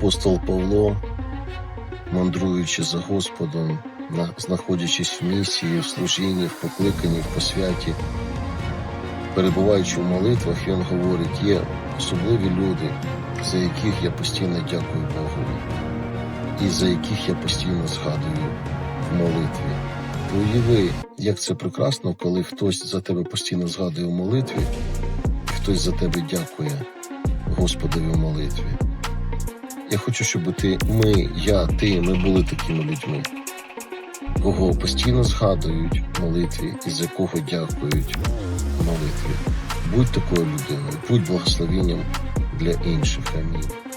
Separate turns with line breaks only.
Апостол Павло, мандруючи за Господом, знаходячись в місії, в служінні, в покликанні, в посвяті, перебуваючи в молитвах, він говорить, є особливі люди, за яких я постійно дякую Богу, і за яких я постійно згадую в молитві. Уяви, як це прекрасно, коли хтось за тебе постійно згадує в молитві, хтось за тебе дякує Господові в молитві. Я хочу, щоб ти, ми, я, ти, ми були такими людьми, кого постійно згадують молитві і за кого дякують молитві. Будь такою людиною, будь благословенням для інших. Амінь.